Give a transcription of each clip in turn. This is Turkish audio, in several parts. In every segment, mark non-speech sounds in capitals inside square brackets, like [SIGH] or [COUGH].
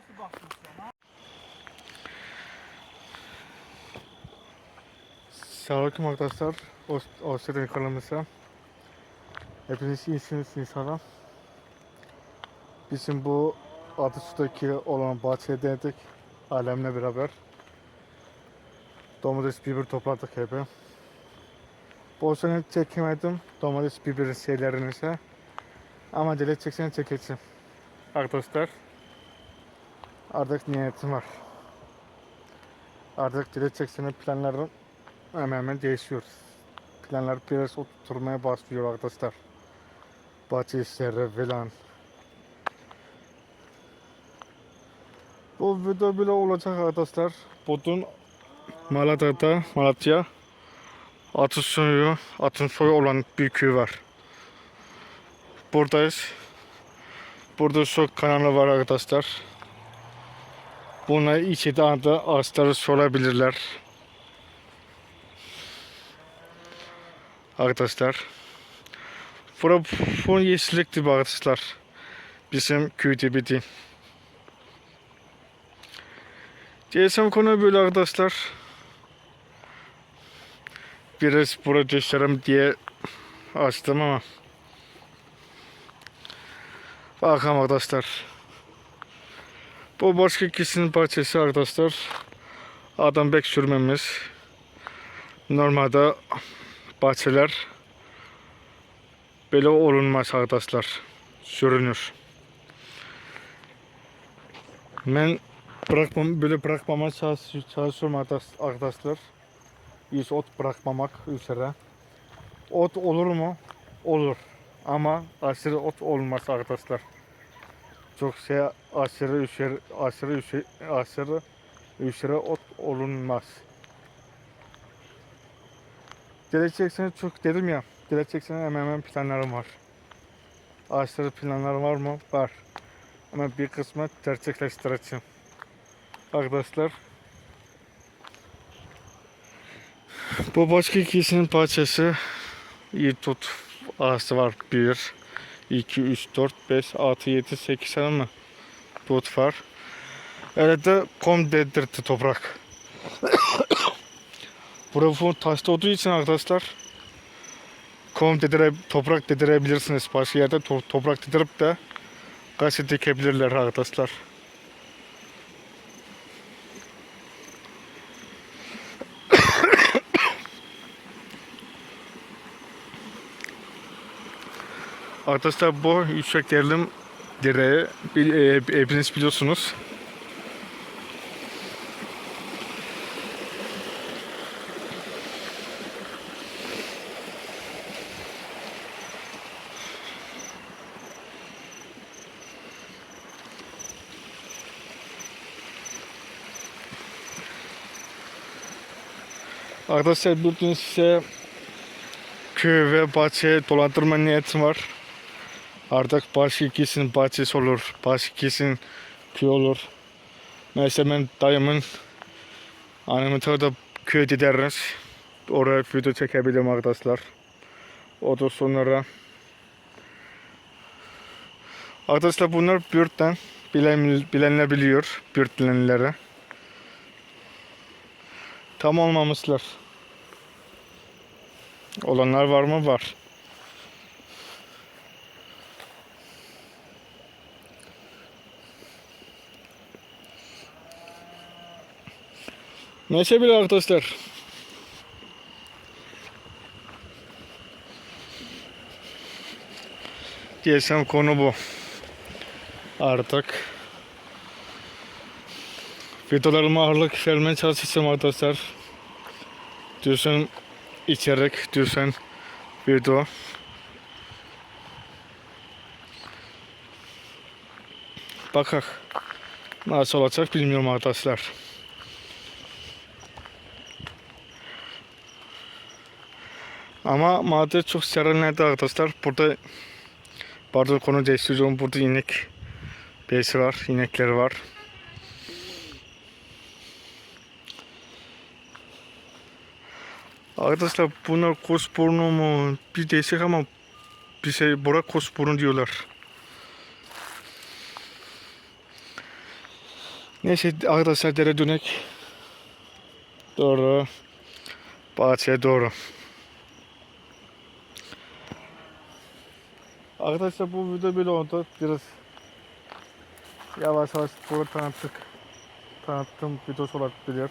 nasıl baktın sen ha? Selamünaleyküm arkadaşlar. Avustralya'dan kanalımıza. Hepiniz iyisiniz inşallah. Bizim bu adı sudaki olan bahçeye denedik. Alemle beraber. Domates, biber topladık hep. Bu sene çekemedim. Domates, biber şeylerini ise. Ama dile çeksen çekeceğim. Arkadaşlar. Artık niyetim var. Artık dile çeksenin planlarım hemen hemen değişiyor. Planlar biraz oturmaya başlıyor arkadaşlar. Bahçe işleri falan. Bu video bile olacak arkadaşlar. Bugün Malatya'da, Malatya atın soyu, atın soyu olan bir köy var. Buradayız. Burada çok kanalı var arkadaşlar. Buna içi anda ağaçları sorabilirler. arkadaşlar. Bura bu yeşillikti bu arkadaşlar. Bizim köyde değil. GSM konu böyle arkadaşlar. Biraz burada göstereyim diye açtım ama. Bakalım arkadaşlar. Bu başka kişinin parçası arkadaşlar. Adam bek sürmemiz. Normalde bahçeler böyle olunmaz arkadaşlar. Sürünür. Ben bırakmam, böyle bırakmama çalış, çalışıyorum arkadaş- arkadaşlar. Hiç ot bırakmamak üzere. Ot olur mu? Olur. Ama aşırı ot olmaz arkadaşlar. Çok şey aşırı üşer, aşırı üşer, aşırı üşere ot olunmaz. Geleceksin çok dedim ya. Geleceksin hemen hemen planlarım var. Ağaçları planlarım var mı? Var. Ama bir kısmı gerçekleştireceğim. Arkadaşlar. Bu başka ikisinin parçası. İyi tut ağaçı var. 1, 2, 3, 4, 5, 6, 7, 8 tane mi? Tut var. Öyle de kom dedirtti toprak. [COUGHS] Burası taşta olduğu için arkadaşlar kom dedire, toprak dedirebilirsiniz. Başka yerde to- toprak dedirip de gazete dikebilirler arkadaşlar. Arkadaşlar bu yüksek gerilim direği e, hepiniz biliyorsunuz. Arkadaşlar bugün size köy ve bahçe dolandırma niyetim var. Artık başka ikisinin bahçesi olur, başka ikisinin köy olur. Mesela ben dayımın tarafında köy gideriz. Oraya video çekebilirim arkadaşlar. O da sonra Arkadaşlar bunlar Bürt'ten bilen, bilenler biliyor. Bürt bilenleri. Tam olmamışlar. Olanlar var mı? Var. Neyse bile arkadaşlar. GSM konu bu. Artık videolarıma ağırlık vermeye çalışacağım arkadaşlar. Diyorsun içerik, diyorsun video. Bakak nasıl olacak bilmiyorum arkadaşlar. Ama madde çok serinledi arkadaşlar. Burada pardon konu değiştiriyorum. Burada inek besi var, inekleri var. Arkadaşlar bunlar kosburnu mu? Bir değişik ama bir şey Burak kosburnu diyorlar. Neyse arkadaşlar dere dönek. Doğru. Bahçeye doğru. Arkadaşlar bu video böyle oldu. Biraz yavaş yavaş böyle tanıttık. Tanıttığım videosu olabilir.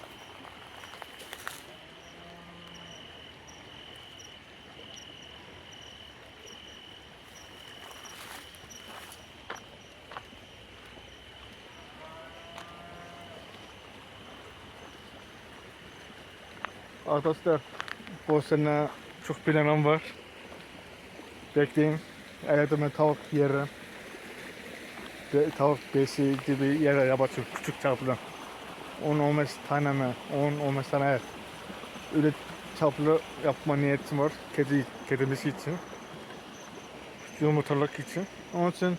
Arkadaşlar bu sene çok planım var. Bekleyin. Evde tavuk yeri. Ve tavuk besi gibi yere yapacağım küçük çaplı. 10-15 tane mi? 10-15 tane evet. Öyle çaplı yapma niyetim var. Kedi, kedimiz için. Yumurtalık için. Onun için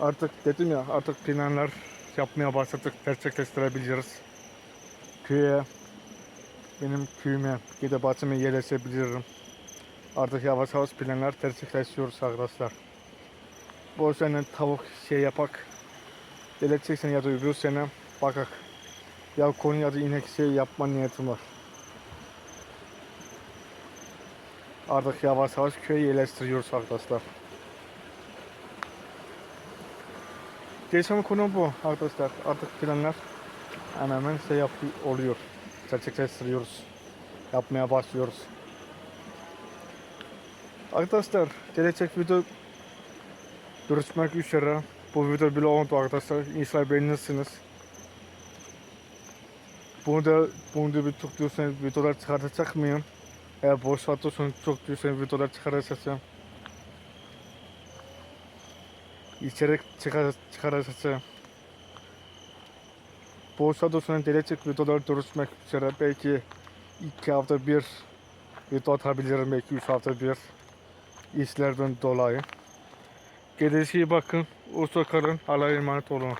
artık dedim ya artık planlar yapmaya başladık. Gerçekleştirebiliriz. Köye benim köyüme gidip bahçeme yerleşebilirim. Artık yavaş yavaş planlar gerçekleşiyoruz arkadaşlar. Bu sene tavuk şey yapak. Gelecek sene ya da öbür sene bakak. Ya konu ya da inek şey yapma niyetim var. Artık yavaş yavaş köye yerleştiriyoruz arkadaşlar. Geçen konu bu arkadaşlar. Artık planlar hemen hemen şey yap oluyor. Gerçekleştiriyoruz. Yapmaya başlıyoruz. Arkadaşlar gelecek video görüşmek üzere. Bu video bile oldu arkadaşlar. İnşallah beğenirsiniz. Bunu da bunu da bir çok diyorsanız videolar çıkartacak mıyım? Eğer boş atıyorsanız çok diyorsanız videolar çıkartacağım. İçerik çıkar, çıkartacağım. Boş atıyorsanız gelecek videolar görüşmek üzere. Belki iki hafta bir video atabilirim. Belki üç hafta bir işlerden dolayı. İyi bakın. Hoşça kalın. Allah'a emanet olun.